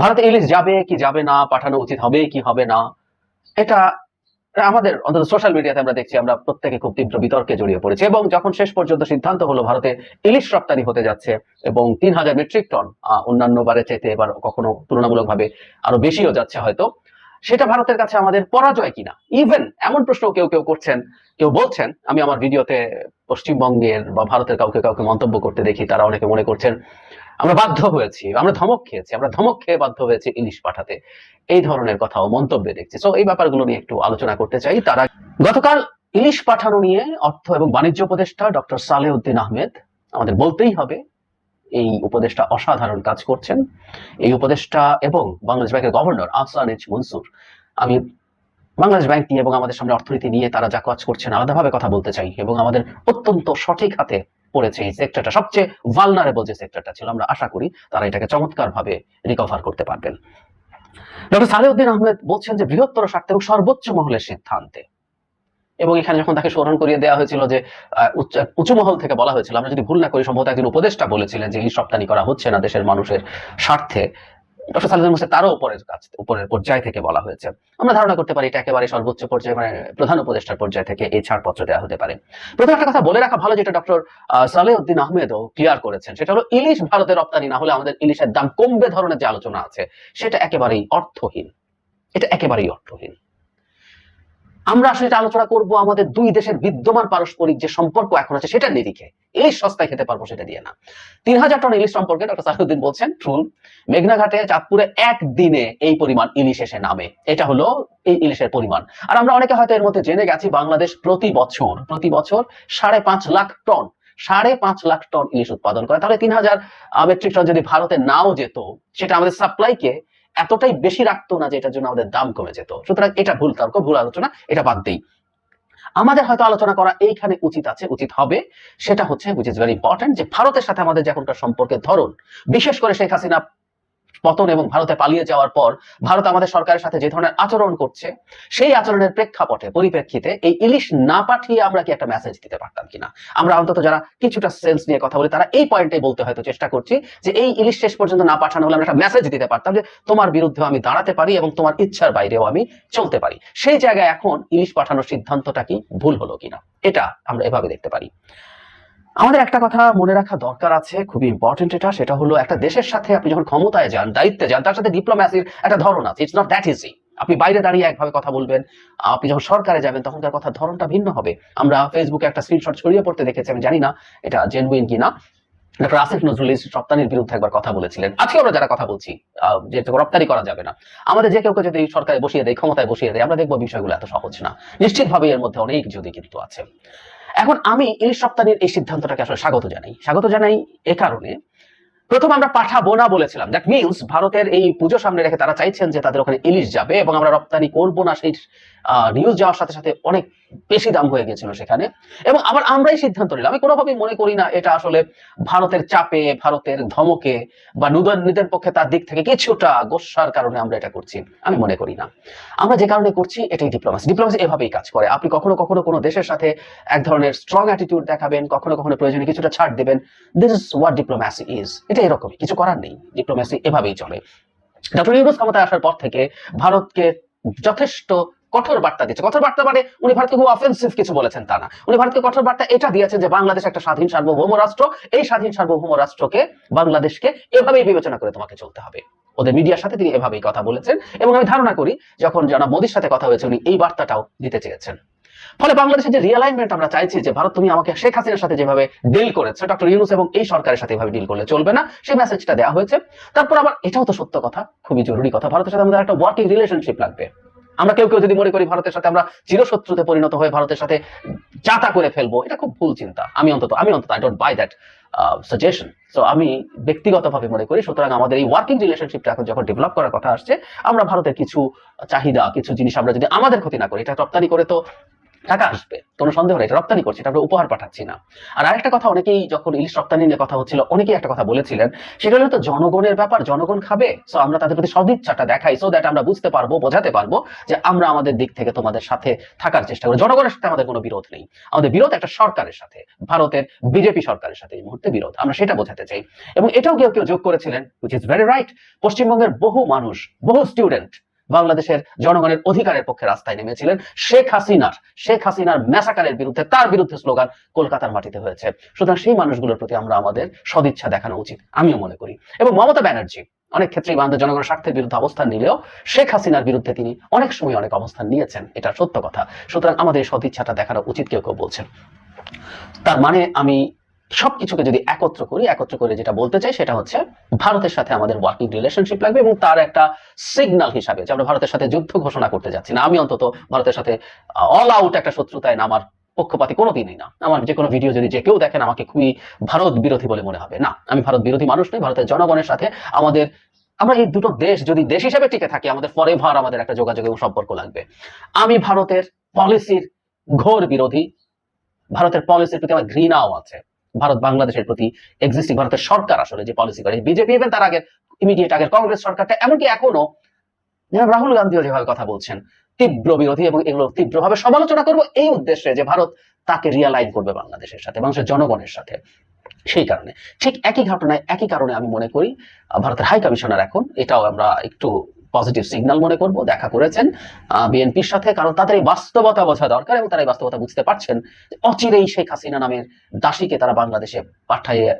ভারতে ইলিশ যাবে কি যাবে না, পাঠানো উচিত হবে কি হবে না, এটা আমাদের অন্তত সোশ্যাল মিডিয়াতে আমরা দেখছি, আমরা প্রত্যেকে খুব তীব্র বিতর্কে জড়িয়ে পড়েছি এবং যখন শেষ পর্যন্ত সিদ্ধান্ত হলো ভারতে ইলিশ রপ্তানি হতে যাচ্ছে এবং তিন হাজার মেট্রিক টন অন্যান্য বারে চাইতে এবার কখনো তুলনামূলকভাবে আরও বেশিও যাচ্ছে হয়তো, সেটা ভারতের কাছে আমাদের পরাজয় কিনা? ইভেন এমন প্রশ্ন কেউ কেউ করছেন, কেউ বলছেন, আমি আমার ভিডিওতে পশ্চিমবঙ্গের বা ভারতের কাউকে কাউকে মন্তব্য করতে দেখি, তারা অনেকে মনে করছেন আমরা বাধ্য হয়েছি, আমরা ধমক খেয়েছি, আমরা ধমক খেয়ে বাধ্য হয়েছি ইলিশ পাঠাতে। এই ধরনের কথাও মন্তব্যে দেখছি। সো এই ব্যাপারগুলো নিয়ে একটু আলোচনা করতে চাই। তারা গতকাল ইলিশ পাঠানো নিয়ে অর্থ এবং বাণিজ্য উপদেষ্টা ডক্টর সালেউদ্দিন আহমেদ আমাদের বলতেই হবে, এই উপদেষ্টা অসাধারণ কাজ করছেন। এই উপদেষ্টা এবং বাংলাদেশ ব্যাংকের গভর্নর আহসান এইচ মনসুর। আমি বাংলাদেশ ব্যাংক নিয়ে এবং আমাদের সামনে অর্থনীতি নিয়ে তারা যা কাজ করছেন আলাদাভাবে কথা বলতে চাই এবং আমাদের অত্যন্ত সঠিক হাতে পড়েছে এই সেক্টরটা সবচেয়ে ভালনারেবল যে সেক্টরটা ছিল, আমরা আশা করি তারা এটাকে চমৎকার ভাবে রিকভার করতে পারবেন। ডক্টর সালেউদ্দিন আহমেদ বলছেন যে বৃহত্তর স্বার্থে এবং সর্বোচ্চ মহলের সিদ্ধান্তে। এবং এখানে যখন তাকে স্মরণ করিয়ে দেওয়া হয়েছিল যে উঁচু মহল থেকে বলা হয়েছিল, আমরা যদি ভুল না করি, সম্ভবত একজন উপদেষ্টা বলেছিলেন যে, এই রপ্তানি করা হচ্ছে না দেশের মানুষের স্বার্থে। ডক্টর তারও উপরের কাজ উপরের পর্যায় থেকে বলা হয়েছে। আমরা ধারণা করতে পারি এটা একেবারে সর্বোচ্চ পর্যায়ে মানে প্রধান উপদেষ্টার পর্যায় থেকে এই ছাড়পত্র দেওয়া হতে পারে। প্রথম একটা কথা বলে রাখা ভালো যেটা ডক্টর সালেউদ্দিন আহমেদও ক্লিয়ার করেছেন, সেটা হলো ইলিশ ভারতে রপ্তানি না হলে আমাদের ইলিশের দাম কমবে ধরনের যে আলোচনা আছে, সেটা একেবারেই অর্থহীন। এটা একেবারেই অর্থহীন। আমরা আসলে আলোচনা করব আমাদের দুই দেশের বিদ্যমান পারস্পরিক যে সম্পর্ক এখন আছে সেটা নিরিখে। ইলিশ সস্তায় খেতে পারব সেটা দিয়ে না। তিন হাজার টন ইলিশ সম্পর্কে ডক্টর সাহুদ্দিন বলছেন ট্রুল মেঘনাঘাটে চাঁদপুরে একদিনে এই পরিমাণ ইলিশ এসে নামে। এটা হলো এই ইলিশের পরিমাণ। আর আমরা অনেকে হয়তো এর মধ্যে জেনে গেছি, বাংলাদেশ প্রতি বছর প্রতি বছর সাড়ে পাঁচ লাখ টন, সাড়ে পাঁচ লাখ টন ইলিশ উৎপাদন করে। তাহলে তিন হাজার মেট্রিক টন যদি ভারতে নাও যেত, সেটা আমাদের সাপ্লাইকে এতটাই বেশি রাখতো না যে এটার জন্য আমাদের দাম কমে যেত। সুতরাং এটা ভুল তর্ক ভুল আলোচনা, এটা বাদ দেই। আমাদের হয়তো আলোচনা করা এইখানে উচিত আছে, উচিত হবে। সেটা হচ্ছে উইচ ইজ ভেরি ইম্পর্টেন্ট যে ভারতের সাথে আমাদের যে এখনকার সম্পর্কের ধরন। বিশেষ করে শেখ হাসিনা পতন এবং ভারতে পালিয়ে যাওয়ার পর ভারত আমাদের সরকারের সাথে যে ধরনের আচরণ করছে, সেই আচরণের প্রেক্ষাপটে, পরিপ্রেক্ষিতে এই ইলিশ না পাঠিয়ে আমরা কি একটা মেসেজ দিতে পারতাম কিনা? আমরা অন্তত যারা কিছুটা সেন্স নিয়ে কথা বলি, তারা এই পয়েন্টে বলতে হয়তো চেষ্টা করছি যে এই ইলিশ শেষ পর্যন্ত না পাঠানো হলে আমরা একটা মেসেজ দিতে পারতাম যে তোমার বিরুদ্ধেও আমি দাঁড়াতে পারি এবং তোমার ইচ্ছার বাইরেও আমি চলতে পারি। সেই জায়গায় এখন ইলিশ পাঠানোর সিদ্ধান্তটা কি ভুল হলো কিনা? এটা আমরা এভাবে দেখতে পারি। আমাদের একটা কথা মনে রাখা দরকার আছে, খুবই ইম্পর্টেন্ট এটা, সেটা হলো একটা দেশের সাথে আপনি যখন ক্ষমতায় যান, দায়িত্বে যান, তার সাথে ডিপ্লোম্যাসির একটা ধরন আছে ইটস নট দ্যাট ইজি আপনি বাইরে দাঁড়িয়ে একভাবে কথা বলবেন, আপনি যখন সরকারে যাবেন তখন তার ধরনটা ভিন্ন হবে। আমরা ফেসবুকে একটা স্ক্রিনশট ছড়িয়ে পড়তে দেখেছি, আমি জানি না এটা জেনুইন কিনা। ডক্টর আসিফ নজরুল রপ্তানির বিরুদ্ধে একবার কথা বলেছিলেন। আজকে আমরা যারা কথা বলছি যে রপ্তানি করা যাবে না। আমাদের যে কেউ যদি সরকারে বসিয়ে দেয়, ক্ষমতায় বসিয়ে দেয়, আমরা দেখব বিষয়গুলো এত সহজ না। নিশ্চিতভাবে এর মধ্যে অনেক যদি কিন্তু আছে। এখন আমি ইলিশ রপ্তানির এই সিদ্ধান্তটাকে আসলে স্বাগত জানাই। স্বাগত জানাই এ কারণে। প্রথম আমরা পাঠাবো না বলেছিলাম। দ্যাট মিনস ভারতের এই পুজো সামনে রেখে তারা চাইছেন যে তাদের ওখানে ইলিশ যাবে এবং আমরা রপ্তানি করব না সেই নিউজ যাওয়ার সাথে সাথে অনেক বেশি দাম হয়ে গেছিল সেখানে। এবং আবার আমরাই সিদ্ধান্ত নিলাম। আমি কোনোভাবেই মনে করি না এটা আসলে ভারতের চাপে, ভারতের ধমকে বা নুদন নিদের পক্ষে তার দিক থেকে কিছুটা গোসার কারণে আমরা এটা করছি। আমি মনে করি না। আমরা যে কারণে করছি, এটাই ডিপ্লোমাসি ডিপ্লোমাসি এভাবেই কাজ করে। আপনি কখনো কখনো কোনো দেশের সাথে এক ধরনের স্ট্রং অ্যাটিটিউড দেখাবেন, কখনো কখনো প্রয়োজনে কিছুটা ছাড় দেবেন। This is what diplomacy is এটা এরকমই। কিছু করার নেই। ডিপ্লোম্যাসি এভাবেই চলে। ডক্টর ইউনুস ক্ষমতায় আসার পর থেকে ভারতকে যথেষ্ট কঠোর বার্তা দিচ্ছে কঠোর বার্তা মানে উনি ভারতকে খুব অফেন্সিভ কিছু বলেছেন তা না। উনি ভারতকে কঠোর বার্তা এটা দিয়েছেন যে বাংলাদেশ একটা স্বাধীন সার্বভৌম রাষ্ট্র। এই স্বাধীন সার্বভৌম রাষ্ট্রকে, বাংলাদেশকে এভাবেই বিবেচনা করে তোমাকে চলতে হবে। ওদের মিডিয়ার সাথে তিনি এভাবেই কথা বলেছেন এবং আমি ধারণা করি যখন জনাব মোদীর সাথে কথা হয়েছে, উনি এই বার্তাটাও দিতে চেয়েছেন। ফলে বাংলাদেশের যে রিয়ালাইনমেন্ট আমরা চাইছি যে, ভারত, তুমি আমাকে শেখ হাসিনার সাথে যেভাবে ডিল করেছে, ডক্টর ইউনুস এবং এই সরকারের সাথে এভাবে ডিল করলে চলবে না, সেই মেসেজটা দেওয়া হয়েছে। তারপর আবার এটাও তো সত্য কথা, খুবই জরুরি কথা, ভারতের সাথে আমাদের একটা ওয়ার্কিং রিলেশনশিপ লাগবে। আমরা কেউ কেউ যদি মনে করি ভারতের সাথে আমরা চিরশত্রুতে পরিণত হয়ে ভারতের সাথে যাতা করে ফেলব, এটা খুব ভুল চিন্তা। আমি অন্তত আমি অন্তত I don't buy that suggestion so আমি ব্যক্তিগতভাবে মনে করি, সুতরাং আমাদের এই ওয়ার্কিং রিলেশনশিপটা এখন যখন ডেভেলপ করার কথা আসছে, আমরা ভারতের কিছু চাহিদা, কিছু জিনিস আমরা যদি আমাদের ক্ষতি না করি, এটা রপ্তানি করে তো টাকা আসবে, কোনো সন্দেহ নেই এটা রপ্তানি করছি এটা আমরা উপহার পাঠাচ্ছি না। আর আরেকটা কথা, অনেকেই যখন ইলিশ রপ্তানি নিয়ে কথা হচ্ছিল, অনেকেই একটা কথা বলেছিলেন, সেটা হলো তো জনগণের ব্যাপার, জনগণ খাবে সো আমরা তাদের প্রতি সদিচ্ছাটা দেখাই সো দ্যাট আমরা বুঝতে পারব, বোঝাতে পারব যে আমরা আমাদের দিক থেকে তোমাদের সাথে থাকার চেষ্টা করি। জনগণের সাথে আমাদের কোনো বিরোধ নেই। আমাদের বিরোধ একটা সরকারের সাথে, ভারতের বিজেপি সরকারের সাথে এই মুহূর্তে বিরোধ, আমরা সেটা বোঝাতে চাই। এবং এটাও কেউ কেউ যোগ করেছিলেন উইচ ইজ ভেরি রাইট পশ্চিমবঙ্গের বহু মানুষ, বহু স্টুডেন্ট বাংলাদেশের জনগণের অধিকারের পক্ষে রাস্তায় নেমেছিলেন শেখ হাসিনার শেখ হাসিনার ম্যাসাকারের বিরুদ্ধে, তার বিরুদ্ধে স্লোগান কলকাতার মাটিতে হয়েছে। সুতরাং সেই মানুষগুলোর প্রতি আমরা আমাদের সদিচ্ছা দেখানো উচিত, আমিও মনে করি। এবং মমতা ব্যানার্জি, অনেক ক্ষেত্রেই বাংলাদেশ জনগণের স্বার্থের বিরুদ্ধে অবস্থান নিলেও শেখ হাসিনার বিরুদ্ধে তিনি অনেক সময় অনেক অবস্থান নিয়েছেন, এটা সত্য কথা। সুতরাং আমাদের সদিচ্ছাটা দেখানো উচিত, কেউ কেউ বলছেন। তার মানে আমি সবকিছুকে যদি একত্র করি, একত্র করে যেটা বলতে চাই সেটা হচ্ছে ভারতের সাথে আমাদের ওয়ার্কিং রিলেশনশিপ লাগবে এবং তার একটা সিগন্যাল হিসাবে যে আমরা ভারতের সাথে যুদ্ধ ঘোষণা করতে যাচ্ছি। না, আমি অন্তত ভারতের সাথে অল আউট একটা শত্রুতায় নামার পক্ষপাতি কোনোদিনই না। আমার যে কোনো ভিডিও যদি যে কেউ দেখেন, আমাকে খুবই ভারত বিরোধী বলে মনে হবে। না, আমি ভারত বিরোধী মানুষ নই, ভারতের জনগণের সাথে আমাদের, আমরা এই দুটো দেশ যদি দেশ হিসেবে টিকে থাকি, আমাদের ফরেভার আমাদের একটা যোগাযোগ এবং সম্পর্ক লাগবে। আমি ভারতের পলিসির ঘোর বিরোধী, ভারতের পলিসির প্রতি আমার ঘৃণাও আছে। ভারত বাংলাদেশের প্রতি এক্সিস্টিং ভারতের সরকার আসলে যে পলিসি করে। বিজেপি ইভেন তার আগের ইমিডিয়েট আগের কংগ্রেস সরকারটা, এমনকি এখনও রাহুল গান্ধীও যেভাবে কথা বলছেন, তীব্র বিরোধী এবং এগুলো তীব্রভাবে সমালোচনা করব এই উদ্দেশ্যে যে ভারত তাকে রিয়ালাইজ করবে বাংলাদেশের সাথে বাংলাদেশের জনগণের সাথে সেই কারণে। ঠিক একই ঘটনায় একই কারণে আমি মনে করি, ভারতের হাই কমিশনার এখন, এটাও আমরা একটু পজিটিভ সিগন্যাল মনে করব, দেখা করেছেন বিএনপির সাথে, কারণ তাদের এই বাস্তবতা বোঝা দরকার এবং তারা এই বাস্তবতা বুঝতে পারছেন অচিরেই শেখ হাসিনা নামের দাসীকে তারা বাংলাদেশে পাঠাইয়ে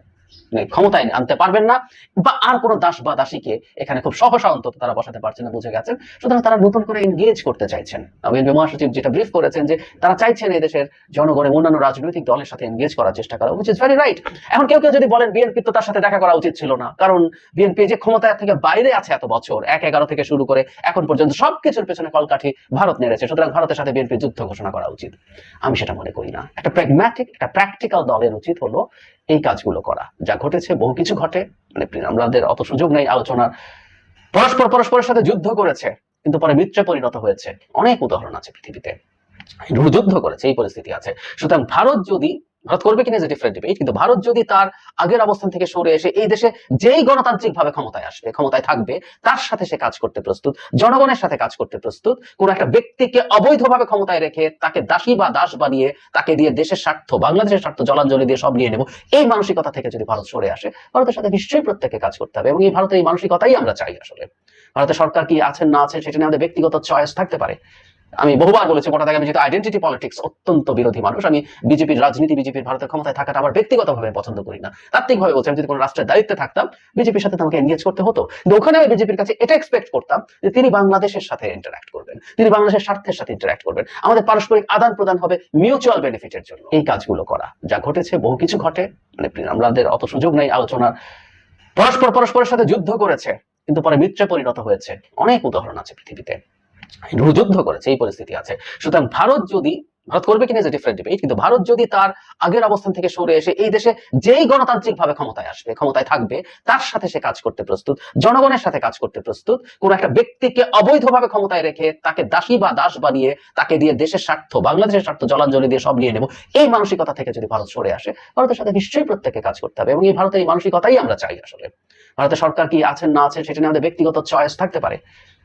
ক্ষমতায় আনতে পারবেন না বা আর কোনো দাস বা দাসীকে এখানে খুব সহসা অন্তত তারা বসাতে পারছেন না, বুঝে গেছেন। সুতরাং তারা নতুন করে এনগেজ করতে চাইছেন। বিএনপি মহাসচিব যেটা ব্রিফ করেছেন যে তারা চাইছেন এই দেশের জনগণের অন্যান্য রাজনৈতিক দলের সাথে এনগেজ করার চেষ্টা করা ইজ ভেরি রাইট এখন কেউ কেউ যদি বলেন বিএনপি তো তার সাথে দেখা করা উচিত ছিল না, কারণ বিএনপি যে ক্ষমতা থেকে বাইরে আছে এত বছর, এক এগারো থেকে শুরু করে এখন পর্যন্ত সবকিছুর পেছনে কলকাঠি ভারত নেড়েছে, সুতরাং ভারতের সাথে বিএনপি যুদ্ধ ঘোষণা করা উচিত। আমি সেটা মনে করি না। একটা প্র্যাগম্যাটিক একটা প্র্যাকটিক্যাল দলের উচিত হলো এই কাজগুলো করা। যা ঘটেছে, বহু কিছু ঘটে। মানে আমাদের অত সুযোগ নেই আলোচনার পরস্পর, পরস্পরের সাথে যুদ্ধ করেছে, কিন্তু পরে মিত্রে পরিণত হয়েছে। অনেক উদাহরণ আছে পৃথিবীতে। যুদ্ধ করেছে, এই পরিস্থিতি আছে। সুতরাং ভারত যদি ভারত করবে কিনা যে ডিফারেন্ট ডিবেট কিন্তু ভারত যদি তার আগের অবস্থান থেকে সরে এসে এই দেশে যেই গণতান্ত্রিক ভাবে ক্ষমতায় আসবে, ক্ষমতায় থাকবে, তার সাথে সে কাজ করতে প্রস্তুত, জনগণের সাথে কাজ করতে প্রস্তুত, কোন একটা ব্যক্তিকে অবৈধভাবে ক্ষমতায় রেখে তাকে দাসী বা দাস বানিয়ে তাকে দিয়ে দেশের স্বার্থ, বাংলাদেশের স্বার্থ, জলাঞ্জলি দিয়ে সব নিয়ে নেব, এই মানসিকতা থেকে যদি ভারত সরে আসে, ভারতের সাথে নিশ্চয়ই প্রত্যেকে কাজ করতে হবে এবং এই ভারতের এই মানসিকতাই আমরা চাই আসলে। ভারতের সরকার কি আছেন না আছেন, সেটা নিয়ে আমাদের ব্যক্তিগত চয়েস থাকতে পারে। আমি বহুবার বলেছি মোটা দাগে আমি যেহেতু আইডেন্টিটি পলিটিক্স অত্যন্ত বিরোধী মানুষ। আমি বিজেপির রাজনীতি, বিজেপির ভারতের ক্ষমতায় থাকাটা আমার ব্যক্তিগতভাবে পছন্দ করি না। তাত্ত্বিকভাবে বলছি, আমি যদি কোনো রাষ্ট্রের দায়িত্বে থাকতাম, বিজেপির সাথে আমাকে এনগেজ করতে হতো। ওখানে আমি বিজেপির কাছে এটা এক্সপেক্ট করতাম যে তিনি বাংলাদেশের সাথে ইন্টারাক্ট করবেন। তিনি বাংলাদেশের স্বার্থের সাথে ইন্টারাক্ট করবেন। আমাদের পারস্পরিক আদান প্রদান হবে মিউচুয়াল বেনিফিটের জন্য। এই কাজগুলো করা। যা ঘটেছে, বহু কিছু ঘটে। মানে আমাদের অত সুযোগ নেই আলোচনার। পরস্পর পরস্পরের সাথে যুদ্ধ করেছে, কিন্তু পরে মিত্রে পরিণত হয়েছে। অনেক উদাহরণ আছে পৃথিবীতে। যুদ্ধ করেছে, এই পরিস্থিতি আছে। সুতরাং ভারত যদি, ভারত করবে কিনা যে ডিফারেন্ট ডিবেট কিন্তু ভারত যদি তার আগের অবস্থান থেকে সরে এসে এই দেশে যেই গণতান্ত্রিক ভাবে ক্ষমতায় আসবে, ক্ষমতায় থাকবে, তার সাথে সে কাজ করতে প্রস্তুত, জনগণের সাথে কাজ করতে প্রস্তুত, কোন একটা ব্যক্তিকে অবৈধভাবে ক্ষমতায় রেখে তাকে দাসী বা দাস বানিয়ে তাকে দিয়ে দেশের স্বার্থ, বাংলাদেশের স্বার্থ, জলাঞ্জলি দিয়ে সব নিয়ে নেব, এই মানসিকতা থেকে যদি ভারত সরে আসে, ভারতের সাথে নিশ্চয়ই প্রত্যেকে কাজ করতে হবে। এবং এই ভারতের এই মানসিকতাই আমরা চাই আসলে। ভারতের সরকার কি আছেন না আছেন, সেটা নিয়ে আমাদের ব্যক্তিগত চয়েস থাকতে পারে।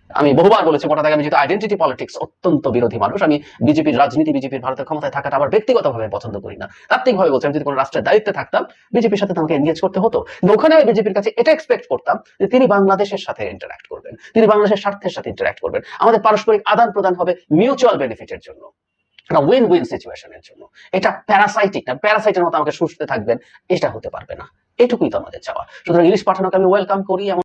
আমি বহুবার বলেছি মোটা দাগে আমি যেহেতু আইডেন্টিটি পলিটিক্স অত্যন্ত বিরোধী মানুষ। আমি বিজেপির রাজনীতি, বিজেপির ভারতের ক্ষমতায় থাকাটা আমার ব্যক্তিগতভাবে পছন্দ করি না। তাত্ত্বিকভাবে বলছি, আমি যদি কোনো রাষ্ট্রের দায়িত্বে থাকতাম, বিজেপির সাথে আমাকে এনগেজ করতে হতো। ওখানে আমি বিজেপির কাছে এটা এক্সপেক্ট করতাম যে তিনি বাংলাদেশের সাথে ইন্টারাক্ট করবেন। তিনি বাংলাদেশের স্বার্থের সাথে ইন্টারাক্ট করবেন। আমাদের পারস্পরিক আদান প্রদান হবে মিউচুয়াল বেনিফিটের জন্য। উইন উইন সিচুয়েশনের জন্য। এটা প্যারাসাইটিক না প্যারাসাইটের মতো আমাকে সুস্থ থাকবেন, এটা হতে পারবে না। এটুকুই তো আমাদের চাওয়া। সুতরাং ইলিশ পাঠানোকে আমি ওয়েলকাম করি